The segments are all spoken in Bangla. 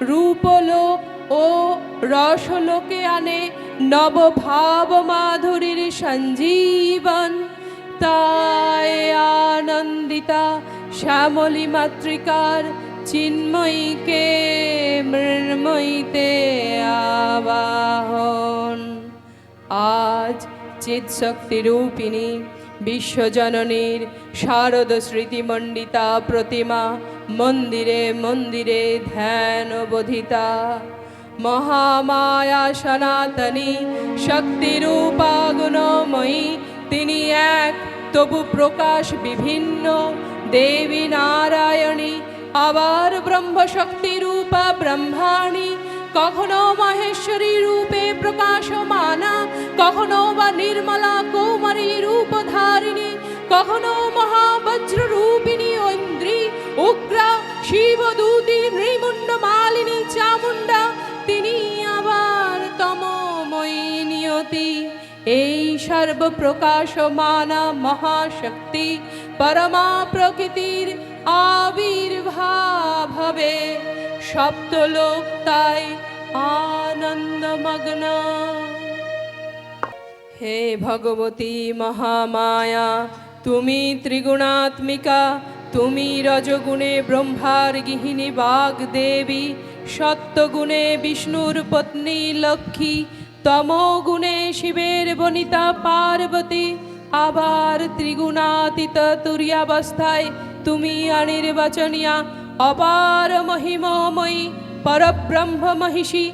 রূপলোক ও রসলোকে আনে নবভাব মাধুরীর সঞ্জীবন। তাই আনন্দিতা শ্যামলী মাতৃকার চিন্ময়ীকে মৃন্ময়ীতে আবাহন। আজ চিৎশক্তি রূপিণী বিশ্বজননীর শারদ স্মৃতিমণ্ডিতা প্রতিমা, মন্দিরে মন্দিরে ধ্যান বোধিতা। মহামায়া সনাতনী শক্তিরূপা গুণময়ী তিনি এক, তবু প্রকাশ বিভিন্ন। দেবী নারায়ণী, আবার ব্রহ্মশক্তি রূপা ব্রহ্মাণী, কখনো মহেশ্বরী রূপে প্রকাশমানা। কখনো বা নির্মলা কৌমারী রূপধারিণী, কখনো মহাবজ্র রূপিণী ঐন্দ্রী, উগ্রা শিবদূতি নৃমুণ্ড মালিনী চামুণ্ডা, তিনি আবার তমময়ী নিয়তি। এই সর্বপ্রকাশমানা মহাশক্তি পরমা প্রকৃতির আবির্ভাব হবে সপ্তলোক তাই আনন্দমগ্ন। হে ভগবতী মহামায়া, তুমি ত্রিগুণাত্মিকা, তুমি রজগুণে ব্রহ্মার গৃহিণী বাগ দেবী সত্যগুণে বিষ্ণুর পত্নী লক্ষ্মী, তমগুণে শিবের বনিতা পার্বতী, আবার ত্রিগুণাতীত তুরিয়াবস্থায় তুমি অনির্বাচনীয়া, অপার মহিমময়ী পরব্রহ্ম মহিষী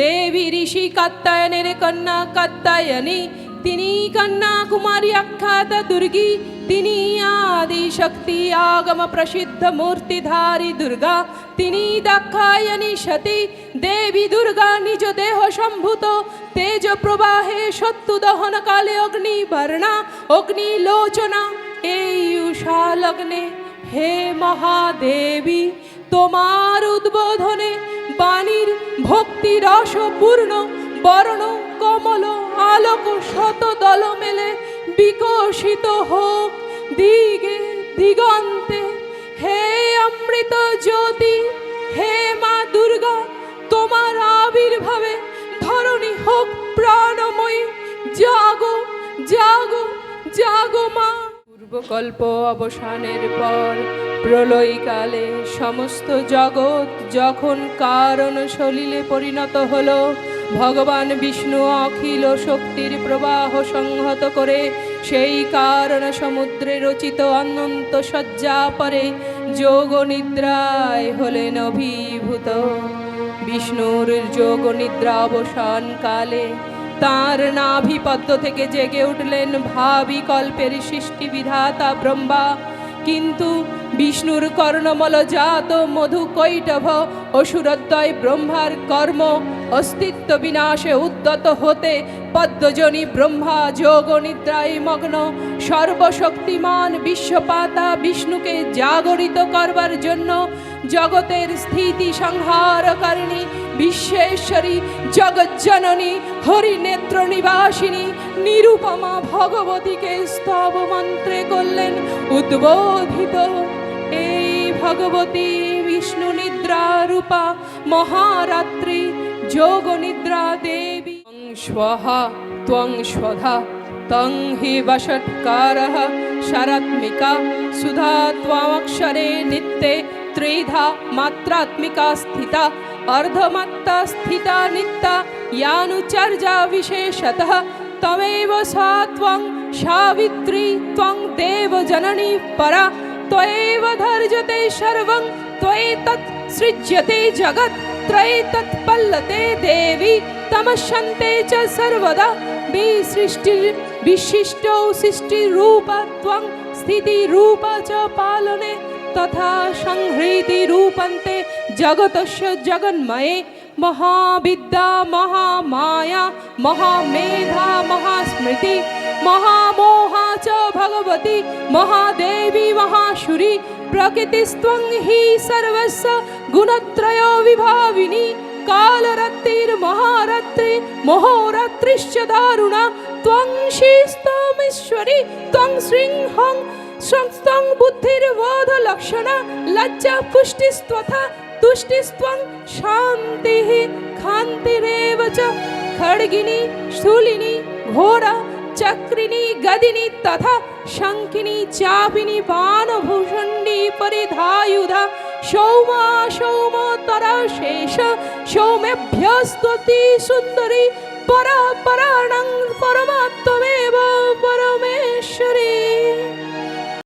দেবী ঋষি কাত্তায়নের কন্যা কাত্তায়নী তিনি কন্যা কুমারী আখ্যাত দুর্গী তিনি আদি শক্তি আগম প্রসিদ্ধ মূর্তিধারী দুর্গা তিনি দাক্ষায়নী সতী দেবী দুর্গা নিজ দেহ সম্ভূত তেজ প্রবাহে শত্রু দহন কালে অগ্নি বর্ণা অগ্নি লোচনা এই উষা লগ্নে হে মহাদেবী তোমার উদ্বোধনে বাণীর ভক্তি রসপূর্ণ, বর্ণ কমল আলোক শত দল মেলে, বিকশিত হোক দিগে দিগন্তে। হে অমৃত জ্যোতি, হে মা দুর্গা, তোমার আবির্ভাবে ধরণী হোক প্রাণময়ী। জাগো জাগো জাগো মা। পূর্বকল্প অবসানের পর প্রলয়কালে সমস্ত জগৎ যখন কারণ সলিলে পরিণত হলো ভগবান বিষ্ণু অখিল শক্তির প্রবাহ সংহত করে, সেই কারণ সমুদ্রে রচিত অনন্ত শয্যা পরে যোগ নিদ্রায় হলেন অভিভূত। বিষ্ণুর যোগ নিদ্রা অবসান কালে তাঁর নাভিপদ্ম থেকে জেগে উঠলেন ভাবি কল্পের সৃষ্টি বিধাতা ব্রহ্মা। কিন্তু বিষ্ণুর কর্ণমল জাত মধু কৈটভ অসুরদ্বয় ব্রহ্মার কর্ম অস্তিত্ব বিনাশে উদ্যত হতে পদ্মজনী ব্রহ্মা যোগ নিদ্রায় মগ্ন, সর্বশক্তিমান বিশ্বপাতা বিষ্ণুকে জাগরিত করবার জন্য জগতের স্থিতি সংহারকারিণী, বিশ্বেশ্বরী, জগজ্জননী, হরিনেত্র নিবাসিনী, নিরুপমা ভগবতীকে স্তব মন্ত্রে করলেন, উদ্বোধিত এই ভগবতী বিষ্ণু নিদ্রা রূপা মহারাত্রি যোগ নিদ্রা দেবী ত্বং স্বহা ত্বং স্বধা তং হি বষৎকারः শরাত্মিকা সুধা ত্বমক্ষরে নিত্যে ত্রিধা মাত্রাত্মিকা স্থিতা अर्धमत्ता स्थिता नित्या यानुचर्या विशेषतः तमेव सा त्वं सावित्री त्वं देवजननी परा त्वयैव धर्जते सर्वं त्वयैतत् सृज्यते जगत् त्रयैतत् प्रवल्लते देवी तमशन्ते च सर्वदा विसृष्टि विशिष्टौ सृष्टिरूप त्वं स्थितिरूप च पालने तथा संहृतिरूपन्ते जगतस्य जगन्मये महाविद्या महामाया महामेधा महास्मृति महामोहा च भगवती महादेवी महाशुरी प्रकृतिस्त्वं हि सर्वस्य गुणत्रयो विभाविनी বিভাবিনী কালরাত্রির্মহারাত্রি মহোরাত্রিশ্চ দারুণা ত্বং শ্রীস্তমেশ্বরী ত্বং শৃংহং সংস্তং বুদ্ধির্বোধ লক্ষণা লজ্জা পুষ্টিস্ত্বথা তুষ্টিস্ত্বং শান্তিः খান্তিরেব চ খড়গিনী স্থূলিনী ঘোড়া চক্রিণী গদিনী তথা শঙ্কিনী চাপিনী বাণভূষণ্ডী পরিধায়ুধা সৌম সৌমতরা শেষ। সৌমেভ্যস্তুতি সুন্দরী পরা পরাণং পরমেশ্বরী